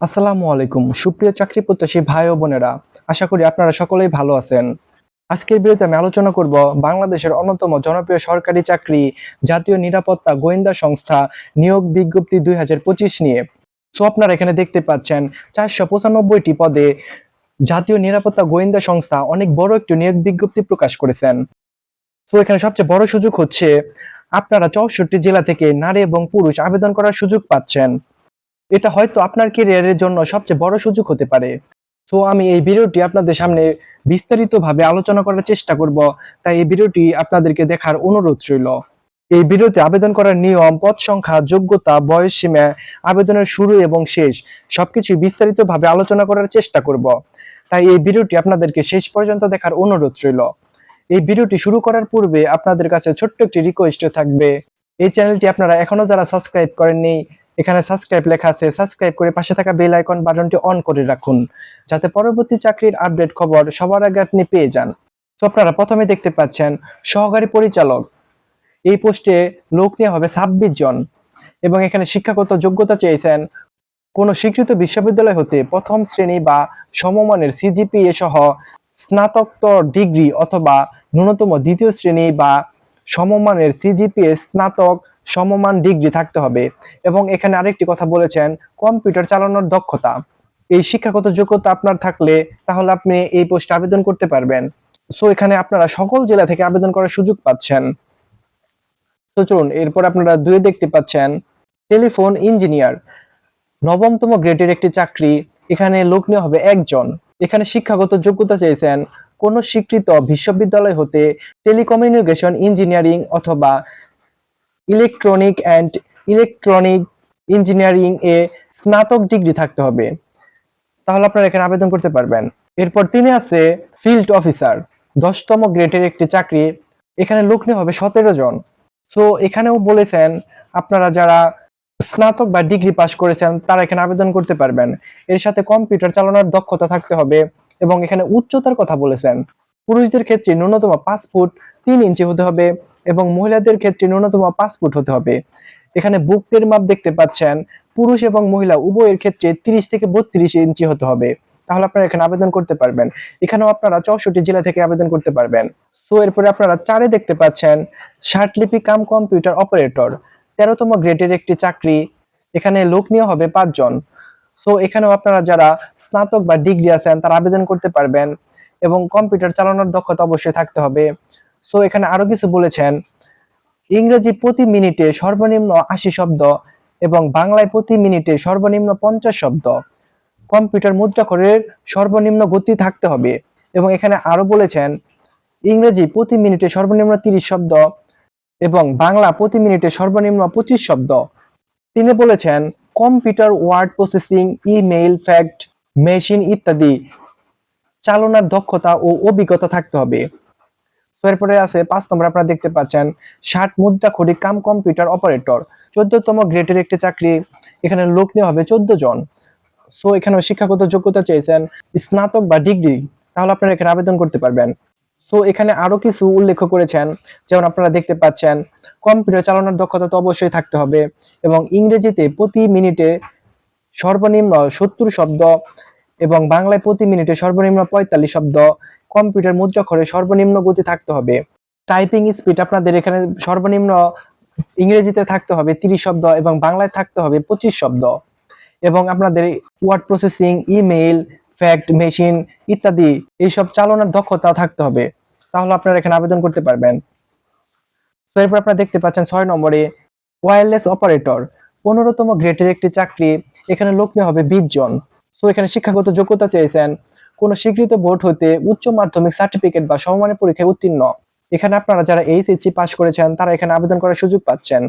আসসালামু আলাইকুম। সুপ্রিয় চাকরি প্রত্যাশী ভাই ও বোনেরা, আশা করি আপনারা সকলেই ভালো আছেন। আজকের ভিডিওতে আমি আলোচনা করব বাংলাদেশের অন্যতম জনপ্রিয় সরকারি চাকরি জাতীয় নিরাপত্তা গোয়েন্দা সংস্থা নিয়োগ বিজ্ঞপ্তি দুই হাজার পঁচিশ নিয়ে। সো আপনারা এখানে দেখতে পাচ্ছেন চারশো পঁচানব্বইটি পদে জাতীয় নিরাপত্তা গোয়েন্দা সংস্থা অনেক বড় একটি নিয়োগ বিজ্ঞপ্তি প্রকাশ করেছেন। তো এখানে সবচেয়ে বড় সুযোগ হচ্ছে আপনারা চৌষট্টি জেলা থেকে নারী এবং পুরুষ আবেদন করার সুযোগ পাচ্ছেন। এটা হয়তো আপনার ক্যারিয়ারের জন্য সবচেয়ে বড় সুযোগ হতে পারে। তো আমি এই ভিডিওটি আপনাদের সামনে বিস্তারিতভাবে আলোচনা করার চেষ্টা করব, তাই এই ভিডিওটি আপনাদেরকে দেখার অনুরোধ রইল। এই ভিডিওতে আবেদন করার নিয়ম, পদ সংখ্যা, যোগ্যতা, বয়স সীমা, আবেদনের শুরু এবং শেষ, সবকিছু বিস্তারিতভাবে আলোচনা করার চেষ্টা করব। তাই এই ভিডিওটি আপনাদেরকে শেষ পর্যন্ত দেখার অনুরোধ রইল। এই ভিডিওটি শুরু করার পূর্বে আপনাদের কাছে ছোট্ট একটি রিকোয়েস্ট থাকবে। এই চ্যানেলটি আপনারা এখনও যারা সাবস্ক্রাইব করেননি এখানে সাবস্ক্রাইব লেখা আছে সাবস্ক্রাইব করে পাশে থাকা বেল আইকন বাটনটি অন করে রাখুন, যাতে পরবর্তী চাকরির আপডেট খবর সবার আগে আপনি পেয়ে যান। তো আপনারা প্রথমে দেখতে পাচ্ছেন, সহকারী পরিচালক। এই পোস্টে লোক নেওয়া হবে ছাব্বিশ জন এবং এখানে শিক্ষাগত যোগ্যতা চেয়েছেন কোনো স্বীকৃত বিশ্ববিদ্যালয় হতে প্রথম শ্রেণি বা সমমানের সিজিপিএ সহ স্নাতকোত্তর ডিগ্রি অথবা ন্যূনতম দ্বিতীয় শ্রেণি বা সমমানের সিজিপিএ স্নাতক সমমান ডিগ্রি থাকতে হবে। এবং এখানে আরেকটি কথা বলেছেন, কম্পিউটার চালানোর দক্ষতা। এই শিক্ষাগত যোগ্যতা আপনার থাকলে তাহলে আপনি এই পোস্টে আবেদন করতে পারবেন। সো এখানে আপনারা সকল জেলা থেকে আবেদন করার সুযোগ পাচ্ছেন। তো চলুন, এরপর আপনারা দুয়ে দেখতে পাচ্ছেন, টেলিফোন ইঞ্জিনিয়ার। নবমতম গ্রেডের একটি চাকরি, এখানে লোক নেওয়া হবে একজন। এখানে শিক্ষাগত যোগ্যতা চেয়েছেন কোন স্বীকৃত বিশ্ববিদ্যালয় হতে টেলিকমিউনিকেশন ইঞ্জিনিয়ারিং অথবা ইলেকট্রনিক অ্যান্ড ইলেকট্রনিক ইঞ্জিনিয়ারিং এ স্নাতক ডিগ্রি থাকতে হবে। তাহলে আপনারা এখানে আবেদন করতে পারবেন। এরপর তিনি আছে ফিল্ড অফিসার। দশতম গ্রেডের একটি চাকরি। এখানে লোক নেওয়া হবে সতেরো জন। সো এখানেও বলেছেন, আপনারা যারা স্নাতক বা ডিগ্রি পাশ করেছেন, তারা এখানে আবেদন করতে পারবেন। এর সাথে কম্পিউটার চালানোর দক্ষতা থাকতে হবে এবং এখানে উচ্চতার কথা বলেছেন। পুরুষদের ক্ষেত্রে ন্যূনতম পাঁচ ফুট তিন ইঞ্চি হতে হবে। এবং মহিলাদের ক্ষেত্রে ন্যূনতম পাঁচ ফুট হতে হবে। এখানে বুকের মাপ দেখতে পাচ্ছেন, পুরুষ এবং মহিলা উভয়ের ক্ষেত্রে তিরিশ থেকে বত্রিশ ইঞ্চি হতে হবে। তাহলে আপনারা এখানে আবেদন করতে পারবেন। এখানেও আপনারা চৌষট্টি জেলা থেকে আবেদন করতে পারবেন। সো, এরপরে আপনারা চারে দেখতে পাচ্ছেন, ষাটলিপি কাম কম্পিউটার অপারেটর, তেরোতম গ্রেডের একটি চাকরি, এখানে লোক নিয়ে হবে পাঁচজন সো, এখানেও আপনারা যারা স্নাতক বা ডিগ্রি আছেন, তারা আবেদন করতে পারবেন এবং কম্পিউটার চালানোর দক্ষতা অবশ্যই থাকতে হবে। সো এখানে আরও কিছু বলেছেন। ইংরেজি প্রতি মিনিটে সর্বনিম্ন আশি শব্দ এবং বাংলায় প্রতি মিনিটে সর্বনিম্ন পঞ্চাশ শব্দ। কম্পিউটার মুদ্রাক্ষরের সর্বনিম্ন গতি থাকতে হবে। এবং এখানে আরও বলেছেন, ইংরেজি প্রতি মিনিটে সর্বনিম্ন তিরিশ শব্দ এবং বাংলা প্রতি মিনিটে সর্বনিম্ন পঁচিশ শব্দ। তিনি বলেছেন, computer, word processing, email, fax, machine ইত্যাদি চালনার দক্ষতা ও অভিজ্ঞতা থাকতে হবে। তো এরপরে আছে পাঁচ নম্বর, আপনারা দেখতে পাচ্ছেন, ষাট মুদ্রা খড়ি কাম কম্পিউটার অপারেটর, চোদ্দতম গ্রেডের একটি চাকরি, এখানে লোক নেওয়া হবে চোদ্দ জন। সো এখানে শিক্ষাগত যোগ্যতা চেয়েছেন, স্নাতক বা ডিগ্রি, তাহলে আপনারা এখানে আবেদন করতে পারবেন। সো এখানে আরও কিছু উল্লেখ করেছেন, যেমন আপনারা দেখতে পাচ্ছেন, কম্পিউটার চালানোর দক্ষতা তো অবশ্যই থাকতে হবে এবং ইংরেজিতে প্রতি মিনিটে সর্বনিম্ন সত্তর শব্দ এবং বাংলায় প্রতি মিনিটে সর্বনিম্ন পঁয়তাল্লিশ শব্দ কম্পিউটার মুদ্রাক্ষরে সর্বনিম্ন গতি থাকতে হবে। টাইপিং স্পিড আপনাদের এখানে সর্বনিম্ন ইংরেজিতে থাকতে হবে তিরিশ শব্দ এবং বাংলায় থাকতে হবে পঁচিশ শব্দ। এবং আপনাদের word processing, email, fax, machine ইত্যাদি এইসব চালনার দক্ষতা থাকতে হবে। তাহলে আপনারা এখানে আবেদন করতে পারবেন। তো এরপর আপনারা দেখতে পাচ্ছেন ছয় নম্বরে ওয়্যারলেস অপারেটর, পনেরোতম গ্রেডের একটি চাকরি, এখানে লোক নেওয়া হবে বিশ জন। সো এখানে শিক্ষাগত যোগ্যতা চেয়েছেন কোন স্বীকৃত বোর্ড হতে উচ্চ মাধ্যমিক সার্টিফিকেট বা সমমানের পরীক্ষায় উত্তীর্ণ। এখানে আপনারা যারা এইচএসসি পাস করেছেন, তারা এখানে আবেদন করার সুযোগ পাচ্ছেন।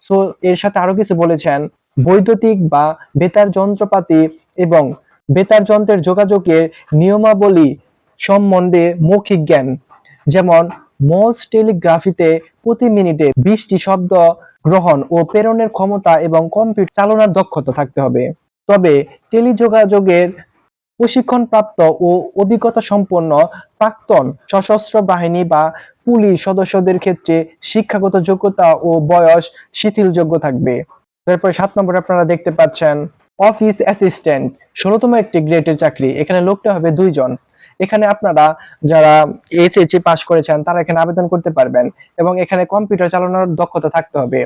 সো এর সাথে আরও কিছু বলেছেন। বৈদ্যুতিক বা বেতার যন্ত্রপাতি এবং বেতার যন্ত্রের যোগাযোগের নিয়মাবলী সম্বন্ধে মৌখিক জ্ঞান। যেমন, মোস টেলিগ্রাফিতে প্রতি মিনিটে বিশটি শব্দ গ্রহণ ও প্রেরণের ক্ষমতা এবং কম্পিউটার চালনার দক্ষতা থাকতে হবে। তবে টেলিযোগাযোগের প্রশিক্ষণপ্রাপ্ত ও অভিজ্ঞতা সম্পন্ন প্রাক্তন সশস্ত্র বাহিনী বা পুলিশ সদস্যদের ক্ষেত্রে শিক্ষাগত যোগ্যতা ও বয়স শিথিলযোগ্য থাকবে। তারপরে সাত নম্বরে আপনারা দেখতে পাচ্ছেন, অফিস অ্যাসিস্ট্যান্ট, ষোলোতম একটি গ্রেডের চাকরি। এখানে লোকটা হবে দুইজন। এখানে আপনারা যারা এইচএসসি পাস করেছেন, তারা এখানে আবেদন করতে পারবেন এবং এখানে কম্পিউটার চালানোর দক্ষতা থাকতে হবে।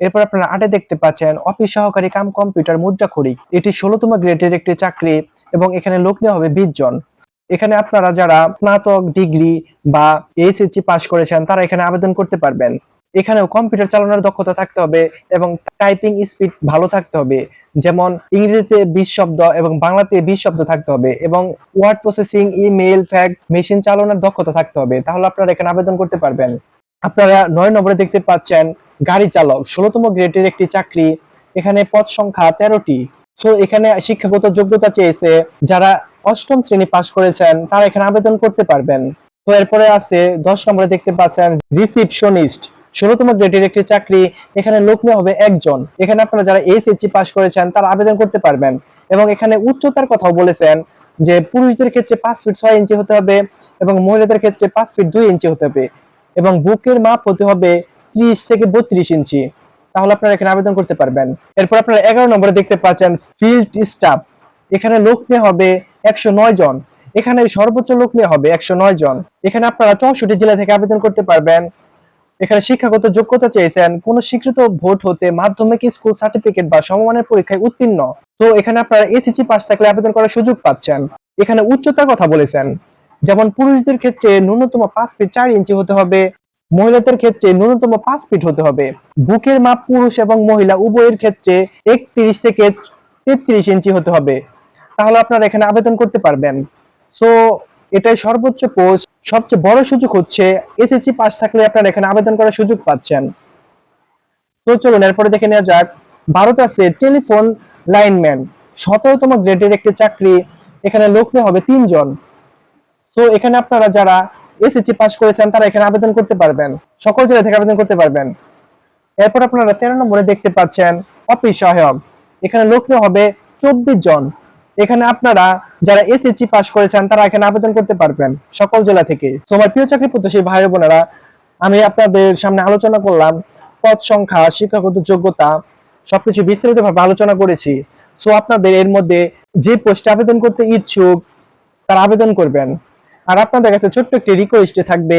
এরপর আপনারা আটে দেখতে পাচ্ছেন অফিস সহকারী কাম কম্পিউটার মুদ্রাক্ষরিক এটি ষোলোতম গ্রেডের একটি চাকরি এবং এখানে লোক নেওয়া হবে বিশ জন। এখানে আপনারা যারা স্নাতক, ডিগ্রি বা এইচএসসি পাস করেছেন, তারা এখানে আবেদন করতে পারবেন। এখানেও কম্পিউটার চালানোর দক্ষতা থাকতে হবে এবং টাইপিং স্পিড ভালো থাকতে হবে। যেমন ইংরেজিতে বিশ শব্দ এবং বাংলাতে বিশ শব্দ থাকতে হবে এবং word processing email fax machine চালানোর দক্ষতা থাকতে হবে। তাহলে আপনারা এখানে আবেদন করতে পারবেন। আপনারা নয় নম্বরে দেখতে পাচ্ছেন গাড়ি চালক, ষোলোতম গ্রেডের একটি চাকরি, এখানে পদ সংখ্যা তেরোটি। সো এখানে শিক্ষাগত যোগ্যতা চেয়েছে যারা অষ্টম শ্রেণি পাশ করেছেন, তারা এখানে আবেদন করতে পারবেন। তো এরপরে আছে, দশ নম্বরে দেখতে পাচ্ছেন, রিসিপশনিস্ট, ষোলোতম গ্রেডের একটি চাকরি, এখানে লোক নেওয়া হবে একজন। এখানে আপনারা যারা এইচএসসি পাশ করেছেন, তারা আবেদন করতে পারবেন। এবং এখানে উচ্চতার কথাও বলেছেন যে পুরুষদের ক্ষেত্রে পাঁচ ফিট ছয় ইঞ্চি হতে হবে এবং মহিলাদের ক্ষেত্রে পাঁচ ফিট দুই ইঞ্চি হতে হবে এবং বুকের মাপ হতে হবে ত্রিশ থেকে বত্রিশ ইঞ্চি। তাহলে আপনারা এখানে আবেদন করতে পারবেন। এরপর আপনারা এগারো নম্বরে দেখতে পাচ্ছেন ফিল্ড স্টাফ এখানে লোক নিয়ে হবে একশো নয় জন। এখানে সর্বোচ্চ লোক নিয়ে হবে একশো নয় জন। এখানে আপনারা চৌষট্টি জেলা থেকে আবেদন করতে পারবেন। এখানে শিক্ষাগত যোগ্যতা চেয়েছেন। কোন স্বীকৃত ভোট হতে মাধ্যমিক, স্কুল সার্টিফিকেট বা সমমানের পরীক্ষায় উত্তীর্ণ। তো এখানে আপনারা এসএসসি পাস থাকলে আবেদন করার সুযোগ পাচ্ছেন। এখানে উচ্চতার কথা বলেছেন। যেমন পুরুষদের ক্ষেত্রে ন্যূনতম পাঁচ ফিট চার ইঞ্চি হতে হবে। মহিলাদের ক্ষেত্রে ন্যূনতম পাঁচ ফিট হতে হবে। বুকের মাপ পুরুষ এবং মহিলা উভয়ের ক্ষেত্রে একত্রিশ থেকে তেত্রিশ ইঞ্চি হতে হবে। তাহলে আপনারা এখানে আবেদন করতে পারবেন। সো এটাই সর্বোচ্চ পোস্ট সবচেয়ে বড় সুযোগ হচ্ছে এসএসসি পাস থাকলে আপনারা এখানে আবেদন করার সুযোগ পাচ্ছেন। তো চলুন, এরপরে দেখে নেওয়া যাক। ভারত আছে টেলিফোন লাইনম্যান। সতেরোতম গ্রেডের একটি চাকরি। এখানে লোক হবে তিনজন। সো এখানে আপনারা যারা এসএসসি পাস করেছেন, তারা এখানে আবেদন করতে পারবেন। সকল জেলা থেকে আবেদন করতে পারবেন। এরপর আপনারা তেরো নম্বরে দেখতে পাচ্ছেন, অফিস সহায়ক। এখানে লোক হবে চব্বিশ জন। এখানে আপনারা যারা এসএসসি পাস করেছেন, তারা এখানে আবেদন করতে পারবেন, সকল জেলা থেকে। তো আমার প্রিয় চাকরি প্রত্যাশী ভাই বোনেরা, আমি আপনাদের সামনে আলোচনা করলাম, পদ সংখ্যা, শিক্ষাগত যোগ্যতা, সবকিছু বিস্তারিত ভাবে আলোচনা করেছি। সো আপনাদের এর মধ্যে যে পোস্টে আবেদন করতে ইচ্ছুক, তারা আবেদন করবেন। আর আপনাদের কাছে ছোট্ট একটি রিকোয়েস্টে থাকবে,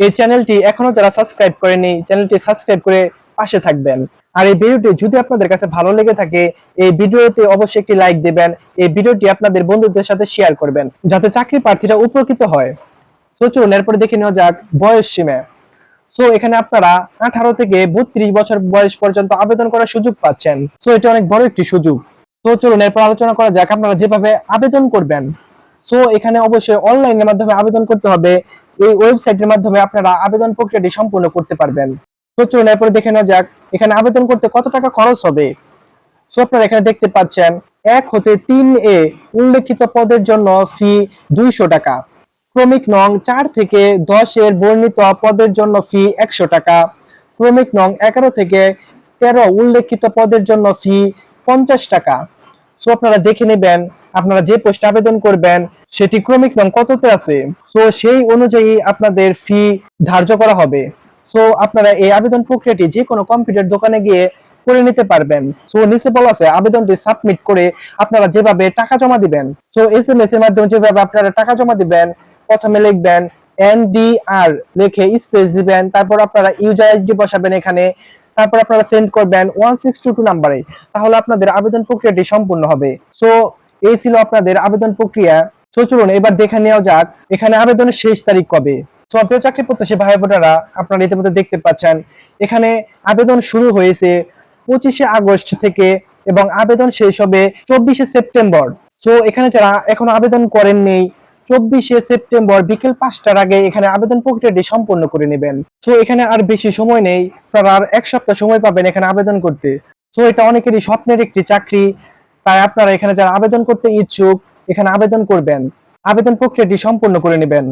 এই চ্যানেলটি এখনও যারা সাবস্ক্রাইব করেনি চ্যানেলটি সাবস্ক্রাইব করে পাশে থাকবেন। আর এই ভিডিওটি যদি আপনাদের কাছে ভালো লেগে থাকে, এই ভিডিওতে অবশ্যই একটি লাইক দিবেন, এই ভিডিওটি আপনাদের বন্ধুদের সাথে শেয়ার করবেন, যাতে চাকরি প্রার্থীরা উপকৃত হয়। সো চলুন, এরপরে দেখে নেওয়া যাক বয়স সীমা। সো এখানে আপনারা আঠারো থেকে বত্রিশ বছর বয়স পর্যন্ত আবেদন করার সুযোগ পাচ্ছেন। সো এটা অনেক বড় একটি সুযোগ। তো চলুন, এরপর আলোচনা করা যাক আপনারা যেভাবে আবেদন করবেন। সো এখানে অবশ্যই অনলাইনের মাধ্যমে আবেদন করতে হবে। এই ওয়েবসাইটের মাধ্যমে আপনারা আবেদন প্রক্রিয়াটি সম্পূর্ণ করতে পারবেন। তো চলুন এরপরে দেখে নেওয়া যাক, এখানে আবেদন করতে কত টাকা খরচ হবে? সো আপনারা এখানে দেখতে পাচ্ছেন, এক হতে তিন এ উল্লেখিত পদের জন্য ফি দুইশো টাকা। ক্রমিক নং চার থেকে দশ এর বর্ণিত পদের জন্য ফি একশো টাকা। ক্রমিক নং এগারো থেকে তেরো উল্লেখিত পদের জন্য ফি পঞ্চাশ টাকা। সো আপনারা দেখে নেবেন আপনারা যে পোস্টে আবেদন করবেন, সেটি ক্রমিক নং কততে আছে? সো সেই অনুযায়ী আপনাদের ফি ধার্য করা হবে। সো আপনারা এই আবেদন প্রক্রিয়াটি যে কোনো কম্পিউটার দোকানে গিয়ে করে নিতে পারবেন। সো নিচে বলা আছে, আবেদনটি সাবমিট করে আপনারা যেভাবে টাকা জমা দিবেন। সো এস এম এস এর মাধ্যমে যেভাবে আপনারা টাকা জমা দিবেন, প্রথমে লিখবেন এনডিআর লিখে স্পেস দিবেন, তারপর আপনারা ইউজার আইডি বসাবেন এখানে, তারপর আপনারা সেন্ড করবেন ওয়ান সিক্স টু টু নাম্বারে তাহলে আপনাদের আবেদন প্রক্রিয়াটি সম্পূর্ণ হবে। সো এই ছিল আপনাদের আবেদন প্রক্রিয়া। সো চলুন, এবার দেখে নেওয়া যাক, এখানে আবেদনের শেষ তারিখ কবে। সো চাকরি প্রত্যাশী ভাই বোনেরা, আপনারা ইতিমধ্যে দেখতে পাচ্ছেন, এখানে আবেদন শুরু হয়েছে পঁচিশে আগস্ট থেকে এবং আবেদন শেষ হবে চব্বিশে সেপ্টেম্বর। সো এখানে যারা এখনও আবেদন করেননি চব্বিশে সেপ্টেম্বর বিকেল পাঁচটার আগে এখানে আবেদন প্রক্রিয়াটি সম্পন্ন করে নেবেন। সো এখানে আর বেশি সময় নেই তারা আর এক সপ্তাহ সময় পাবেন এখানে আবেদন করতে। সো এটা অনেকেরই স্বপ্নের একটি চাকরি তাই আপনারা এখানে যারা আবেদন করতে ইচ্ছুক, এখানে আবেদন করবেন। আবেদন প্রক্রিয়াটি সম্পূর্ণ করে নেবেন।